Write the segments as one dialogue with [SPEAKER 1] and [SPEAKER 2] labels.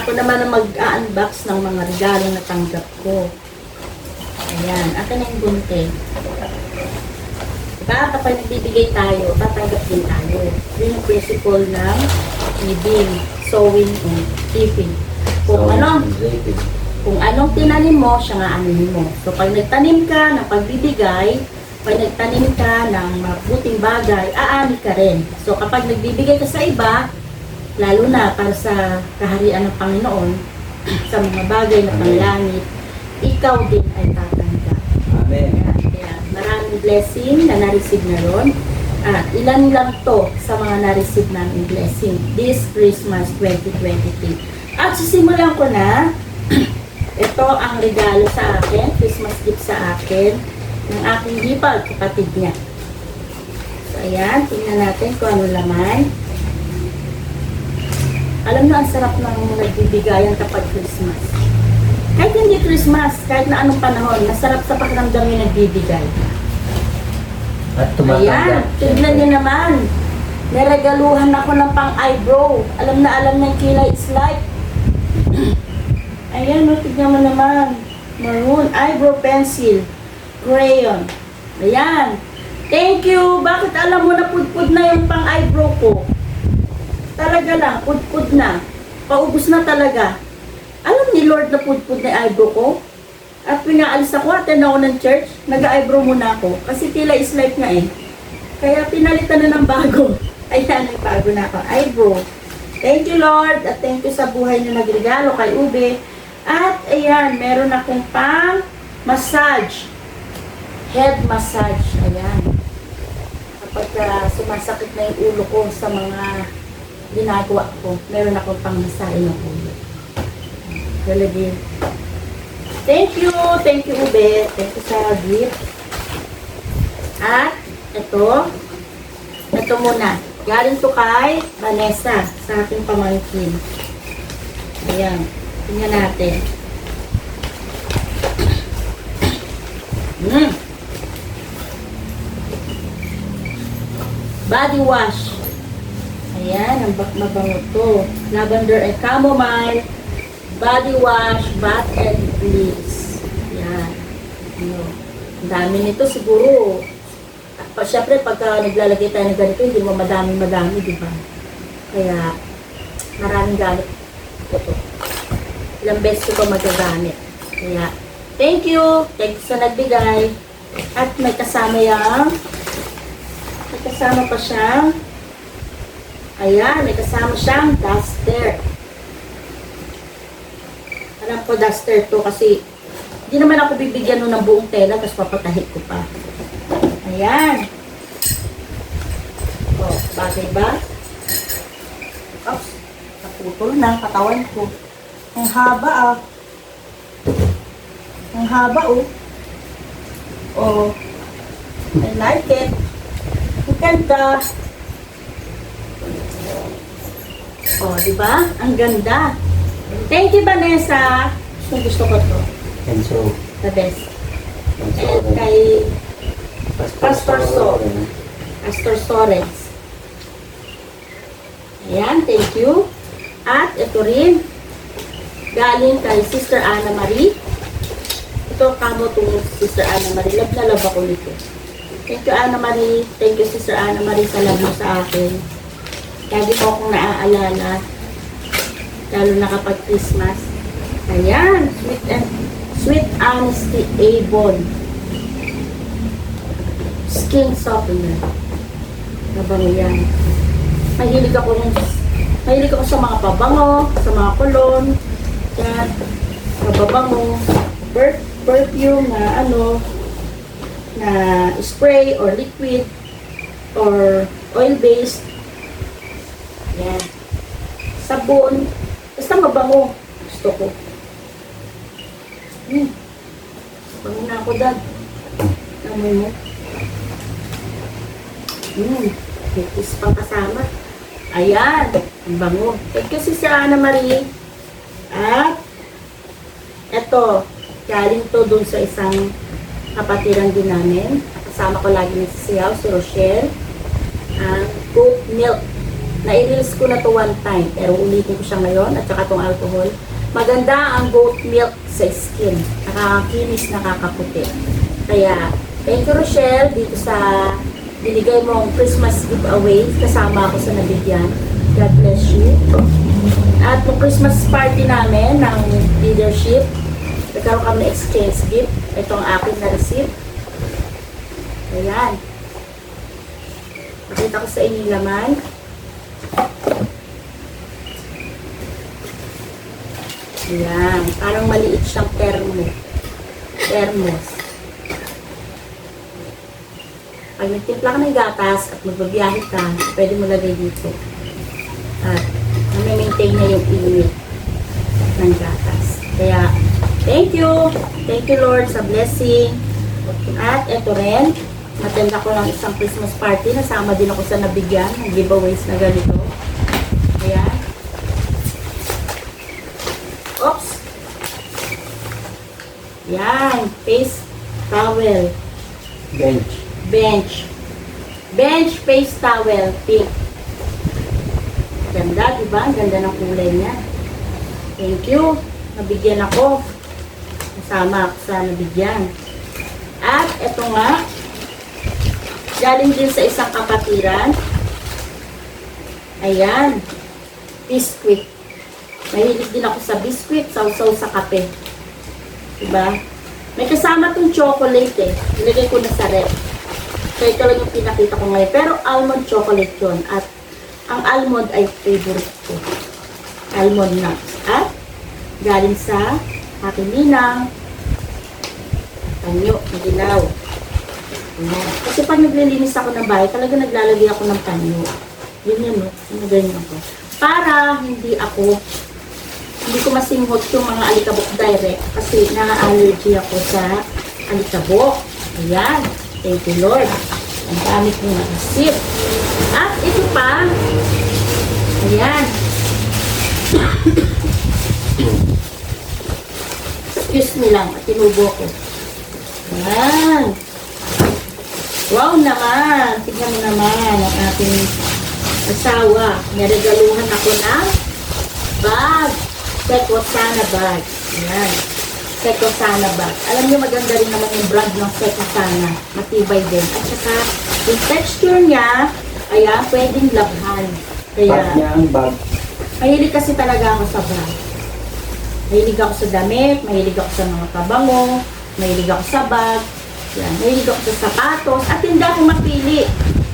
[SPEAKER 1] ako naman ang mag-unbox ng mga regalo na tanggap ko. Ayan, akin na yung bunte. Diba, kapag nagbibigay tayo, tatanggap din tayo. Yun yung principle ng giving, sowing, and keeping. Kung ano, kung anong tinanim mo, siya nga anuhin mo. So, pag nagtanim ka ng pagbibigay, pag nagtanim ka ng mabuting bagay, aani ka rin. So, kapag nagbibigay ka sa iba, lalo na para sa kaharian ng Panginoon, sa mga bagay na panglangit, ikaw din ay tatanggap.
[SPEAKER 2] Amen.
[SPEAKER 1] Kaya, kaya maraming blessing na na-receive na ron. At ilan lang to sa mga na-receive namin blessing this Christmas 2023. At sisimulan ko na, ito ang regalo sa akin, Christmas gift sa akin, ng aking hipag, kapatid niya. So, ayan, tingnan natin kung ano laman. Alam nyo, ang sarap ng nagbibigayan kapag Christmas. Kahit hindi Christmas, kahit na anong panahon, masarap sa pakiramdam yung nagbibigay.
[SPEAKER 2] At
[SPEAKER 1] Ayan,
[SPEAKER 2] tumatanggap.
[SPEAKER 1] tignan niyo naman. Naregaluhan ako ng pang eyebrow. Alam na alam ng kilay is like. Ayan, no, tignan mo naman. Maroon, eyebrow pencil, crayon. Ayan. Thank you. Bakit alam mo na pudpud na yung pang eyebrow ko? Talaga lang, pudpud na. Paubos na talaga. Alam ni Lord na pudpud na eyebrow ko? At pinaalis ako, attend ako ng church, nag-eyebrow muna ako. Kasi tila is life nga eh. Kaya pinalitan na ng bago. Ayan, may bago na ako. Eyebrow. Thank you Lord at thank you sa buhay na nagregalo kay Ube. At ayan, meron akong pang massage. Head massage. Ayan. Kapag ah, sumasakit na yung ulo ko sa mga ginagawa ko, meron akong pang massage ng ulo. Talaga Thank you. Thank you, Ube. Thank you sa gift. At, ito. Ito muna. Galing to kay Vanessa sa aking pamangkin. Ayan. Tingnan natin. Mm. Body wash. Ayan, ang mabango to. Lavender and chamomile. Body wash, bath and bliss. Yan. Ano. Ang dami nito siguro. Pa, syempre, pagka naglalagay tayo ng ganito, hindi mo madami-madami, di ba? Kaya, maraming gamit ko to. Ilang beses ko magagamit. Kaya, thank you. Thank you sa nagbigay. At may kasama yung, may kasama pa siyang, ayan, may kasama siyang duster. Alam ko duster to kasi hindi naman ako bibigyan nun ng buong tela tapos papatahit ko pa. Ayan. O, bagay ba? Oops, naputol na katawan ko. Ang haba ah. Ang haba oh. Oh, I like it. Ang ganda. Oh, di ba? Ang ganda. Thank you, Vanessa. Gusto, gusto ko to.
[SPEAKER 2] And so,
[SPEAKER 1] The best.
[SPEAKER 2] and so,
[SPEAKER 1] And kay Pastor So. Pastor Torres. Ayan, thank you. At ito rin, galing kay Sister Ana Marie. Ito kamo itong Sister Ana Marie. Love na love ako nito. Thank you, Ana Marie. Thank you, Sister Ana Marie, sa love mo sa akin. Lagi ko akong naaalala. Lalo na kapag Christmas. Ayan, sweet and sweet honesty Avon skin softener. Mabango yan. Mahilig ako ng mahilig ako sa mga pabango, sa mga kolon, yan, pababango, per, perfume na ano, na spray or liquid or oil-based. Yan. Sabon. Basta mabango. Gusto ko. Hmm. Bango na ako, Dad. Amoy mo. Hmm, kiss pang kasama. Ayan, ang bango. Thank you si Ana Marie. At, eto, galing to dun sa isang kapatiran din namin. Kasama ko lagi ni si Siyaw, si Rochelle. Ang goat milk. Na-release ko na to one time, pero ulitin ko siya ngayon at saka tong alcohol. Maganda ang goat milk sa skin. Nakakakinis, nakakaputi. Kaya, thank you Rochelle dito sa binigay mong Christmas giveaway. Kasama ako sa nabigyan. God bless you. At yung Christmas party namin ng leadership, nagkaroon kami ng exchange gift. Ito ang akin na receipt. Ayan. Pakita ko sa inyo laman. Ayan. Parang maliit siyang termo. Thermos. Pag nagtimpla ka ng gatas at magbabiyahe ka, pwede mo lagay dito. At nami-maintain niya yung init ng gatas. Kaya, thank you! Thank you Lord sa blessing. At ito rin, matenda ko lang isang Christmas party. Nasama din ako sa nabigyan ng giveaways na ganito. Ayan. Oops! Yan, face towel.
[SPEAKER 2] Bench.
[SPEAKER 1] Bench. Bench face towel, pink. Ganda, di ba? Ang Ganda ng kulay niya. Thank you. Nabigyan ako. Kasama ako sa nabigyan. At ito nga, galing din sa isang kapatiran. Ayan. Biscuit. Mahilig din ako sa biscuit, sausaw sa kape. Diba? May kasama tong chocolate eh. Ilagay ko na sa rep. So ito lang yung pinakita ko ngayon. Pero almond chocolate yun. At ang almond ay favorite ko. Almond nuts. At galing sa aking ninang. Panyo, magilaw. Kasi pag naglilinis ako ng bahay, talaga naglalagay ako ng panyo. Yun yun, no? Ano ganyan ako. Para hindi ako hindi ko masinghot yung mga alikabok direct kasi na-allergy ako sa alikabok. Ayan. Thank you, Lord. Ang dami kong nakasip. At ito pa. Ayan. Excuse me lang. Tinubo ko. Ayan. Wow naman. Tignan mo naman ang ating asawa. Naregaluhan ako ng bag. Sekosana bag. Ayan. Sekosana bag. Alam niyo maganda rin naman yung brand ng Sekosana. Matibay din. At saka yung texture niya, ayan, pwedeng labhan.
[SPEAKER 2] Bag
[SPEAKER 1] Kaya,
[SPEAKER 2] niya ang bag.
[SPEAKER 1] mahilig kasi talaga ako sa bag. Mahilig ako sa damit, mahilig ako sa mga kabango, mahilig ako sa bag, yan, mahilig ako sa sapatos, at hindi ako mapili.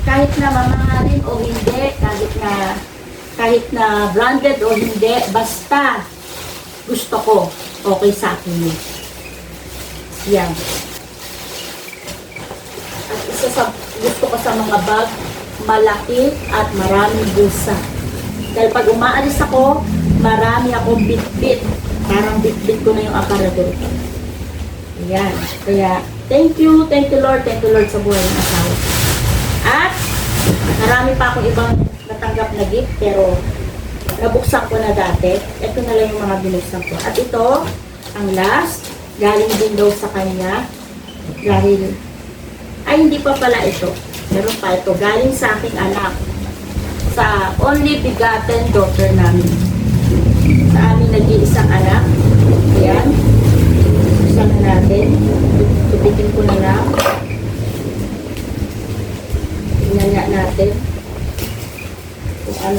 [SPEAKER 1] Kahit na mamahalin o hindi, kahit na kahit na branded o hindi, basta gusto ko, okay sa akin yun. Yan. At isa sa gusto ko sa mga bag, malaki at maraming bulsa. Dahil pag umaalis ako, marami akong bit-bit. Parang bit-bit ko na yung aparador. Ayan. Kaya, thank you, thank you Lord, thank you Lord sa buhay ng asawa. ko. At, marami pa akong ibang natanggap na gift, pero nabuksan ko na dati. Ito na lang yung mga binuksan ko. At ito, ang last, galing din daw sa kanya. Dahil, ay hindi pa pala ito. Meron pa ito. Galing sa aking anak. Sa only begotten daughter namin. Sa aming nag-iisang anak. Ayan. Buksan na natin. Tupitin ko na lang. Tingnan nga natin.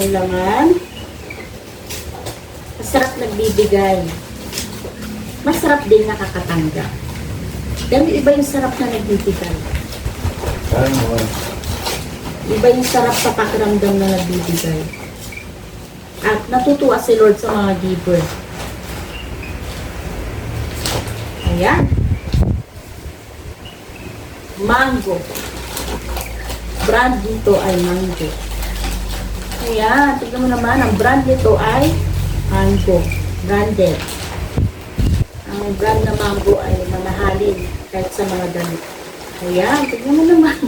[SPEAKER 1] Ano laman. Masarap nagbibigay. Masarap din nakakatanggap. Dahil iba yung sarap na nagbibigay.
[SPEAKER 2] Mo.
[SPEAKER 1] Iba yung sarap sa pakiramdam na nagbibigay. At natutuwa si Lord sa mga giver. Ayan. Mango. Brand dito ay mango. Ayan, tignan mo naman, ang brand nito ay mango. Branded. Ang brand na mango ay mamahalin kahit sa mga damit. Ayan, tignan mo naman.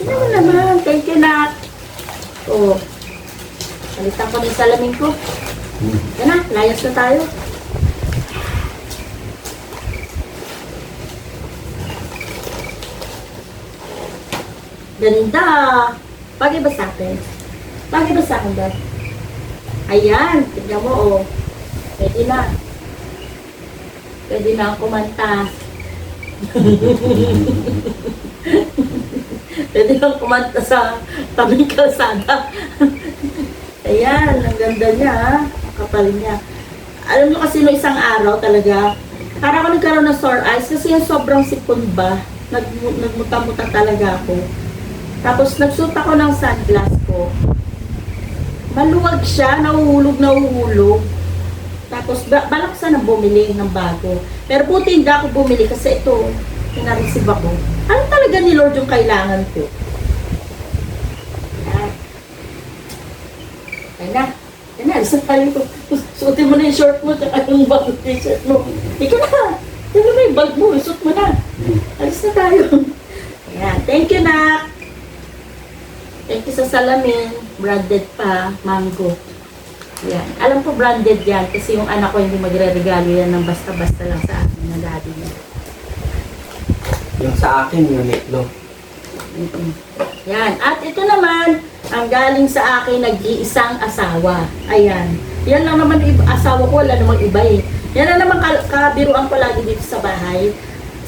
[SPEAKER 1] Tignan mo naman. Thank you, Nat. Oh. Palitan ko na yung salamin ko. Yan na, layas na tayo. Ganda. Pag-iba sa atin. Bakit ba sa akin, Dad? Ayan, tignan mo, oh. Pwede na. Pwede na ako kumanta. Pwede lang kumanta sa tabing kalsada. Ayan, ang ganda niya, ha? Kapal niya. Alam niyo kasi no isang araw talaga, para ako nagkaroon ng sore eyes kasi yung sobrang sipon ba, nag, nagmuta-muta talaga ako. Tapos nagsuot ako ng sunglass ko. Maluwag siya, nahuhulog, nahuhulog. Tapos ba, balak sana bumili ng bago. Pero buti hindi ako bumili kasi ito, pinareceive ako. Ano talaga ni Lord yung kailangan ko? Ayan. Ayan na. Ayan na, isa tayo ko. Suotin mo na yung short mo, tsaka yung bagong t-shirt mo. Ikaw na. Tingnan mo yung bag mo, suot mo na. Alis na tayo. Ayan, thank you na. Thank you sa salamin. Branded pa, mango. Yan. Alam ko branded yan kasi yung anak ko hindi magre-regalo yan ng basta-basta lang sa akin na daddy niya.
[SPEAKER 2] Yung sa akin, Uniqlo.
[SPEAKER 1] Mm-mm. Yan. At ito naman, ang galing sa akin nag-iisang asawa. Ayan. Yan lang naman yung asawa ko, wala namang iba eh. Yan na naman ka- kabiruan ko lagi dito sa bahay.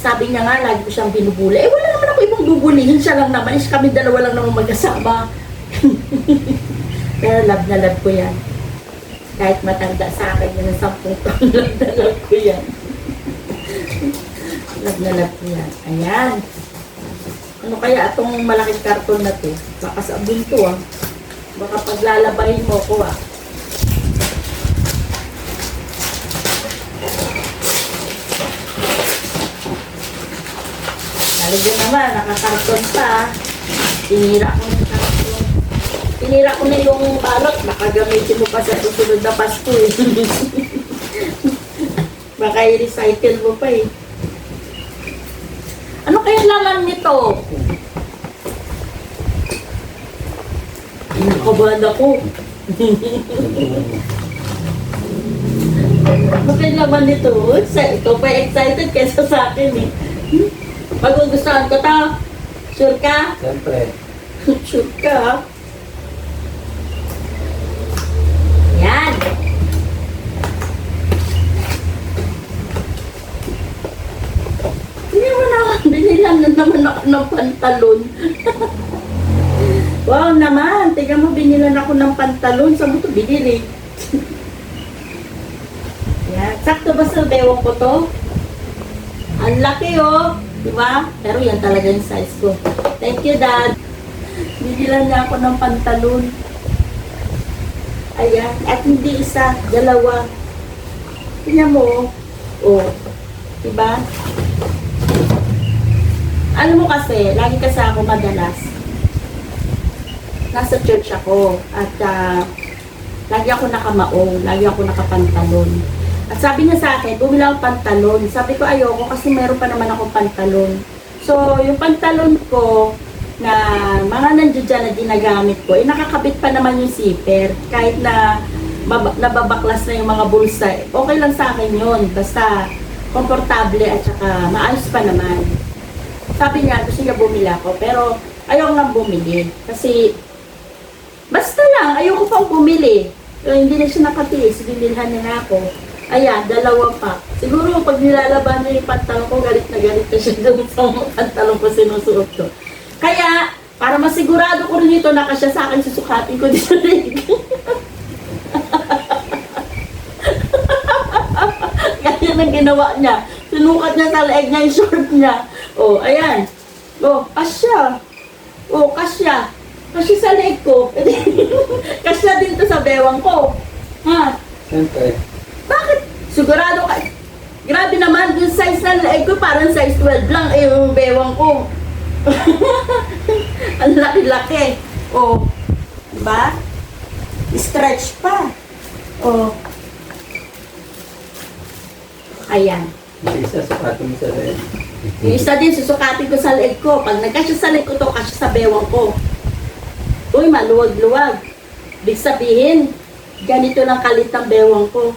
[SPEAKER 1] Sabi niya nga, lagi ko siyang binubuli. Eh, wala ibang bubulihin. Siya lang naman. Eh, kami dalawa lang naman magkasama. Pero love na love ko yan. Kahit matanda sa akin yun ng sampung taon, love na love ko yan. love na love ko yan. Ayan. Ano kaya itong malaking karton na to? Baka sabon to ah. Baka paglalabahin mo ko ah. Lalagyan naman, nakakarton pa. Tinira ko ng karton. Tinira ko na yung balot. Baka gamitin mo pa sa susunod na Pasko eh. Baka i-recycle mo pa eh. Ano kaya laman nito? Nakabahan ako. Ano kaya laman nito? Ikaw pa excited kaysa sa akin eh. Magugustuhan ko to. Sure ka?
[SPEAKER 2] Siyempre.
[SPEAKER 1] Sure ka? Yan. Hindi mo na binilan na naman ako ng pantalon. wow naman, tingnan mo binilan ako ng pantalon. Saan mo ito binili? Yan. Sakto ba sa bewang ko to? Ang laki oh. Di? Pero yan talaga yung size ko. Thank you, Dad. Binilan niya ako ng pantalon. Ayan. At hindi isa, dalawa. Tingnan mo. Oh. Diba? Ano mo kasi, lagi kasi ako madalas. Nasa church ako. At ah, lagi ako nakamaong. Lagi ako nakapantalon. At sabi niya sa akin, bumili ako pantalon. Sabi ko ayoko kasi meron pa naman akong pantalon. So, yung pantalon ko, na mga nandiyan dyan na ginagamit ko, eh nakakabit pa naman yung zipper. Kahit na nababaklas na yung mga bulsa, eh, okay lang sa akin yun. Basta komportable at saka maayos pa naman. Sabi niya, gusto niya bumili ako, pero ayaw lang bumili. Kasi, basta lang, ayoko pang bumili. So, hindi na siya nakatiis, binilhan niya na ako. Ayan, dalawa pa. Siguro pag nilalaban niya yung pantalon ko, galit na galit na siya doon sa pantalon ko sinusuot ko. Kaya, para masigurado ko rin ito, nakasya sa akin, susukatin ko dito rin. Ganyan ang ginawa niya. Sinukat niya sa leeg niya yung short niya. Oh, ayan. Oh, kasya. Oh, kasya. Kasya sa leeg ko. kasya din to sa bewang ko. Ha?
[SPEAKER 2] Siyempre.
[SPEAKER 1] Sigurado ka. Grabe naman, yung size ng leeg ko parang size 12 lang eh, yung bewang ko. Ang laki-laki. Oh, diba? Stretch pa. Oh. Ayan.
[SPEAKER 2] Isa sa mo sa rin.
[SPEAKER 1] Yung isa din, susukatin ko sa leeg ko. Pag nagkasya sa leeg ko to, kasya sa bewang ko. Uy, maluwag-luwag. Big sabihin, ganito lang kalit ang bewang ko.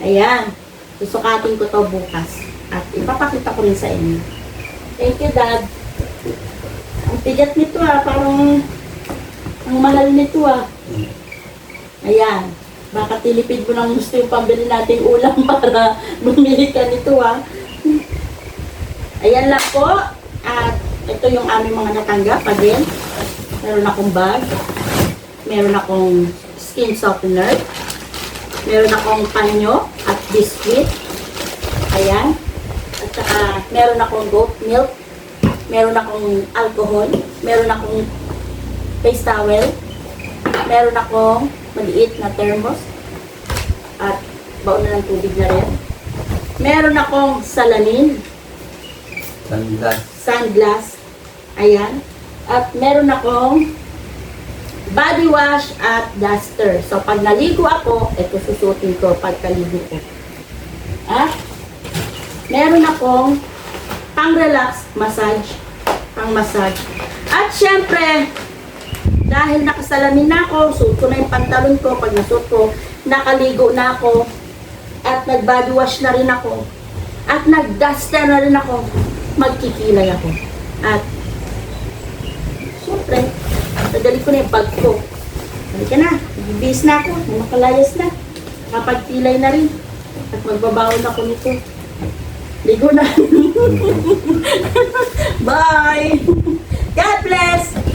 [SPEAKER 1] Ayan. Susukatin ko to bukas. At ipapakita ko rin sa inyo. Thank you, Dad. Ang tigat nito ah, parang ang mahal nito ah. Ayan. Baka tilipid mo ng gusto yung pambili nating ulam para bumili ka nito ha. Ayan lang po. At ito yung aming mga natanggap again. Meron akong bag. Meron akong skin softener. Meron akong panyo at biscuit. Ayan. At saka meron akong goat milk. Meron akong alcohol. Meron akong face towel. Meron akong maliit na thermos. At baon na ng tubig na rin. Meron akong salamin
[SPEAKER 2] Sunglass.
[SPEAKER 1] sunglass. Ayan. At meron akong body wash at duster. So, pag naligo ako, ito susutin ko pagkaligo ko. At meron akong pang-relax massage. Pang-massage. At syempre, dahil nakasalamin na ako, suot ko na yung pantalon ko. Pag nasuot ko, nakaligo na ako. At nag-body wash na rin ako. At nag-duster na rin ako. Magkikilay ako. At, syempre, nadali ko na yung bag ko. Halika na, bibis na ako. Makalayas na. Kapagkilay na rin. At magbabawon ako nito. Ligo na. Bye! God bless!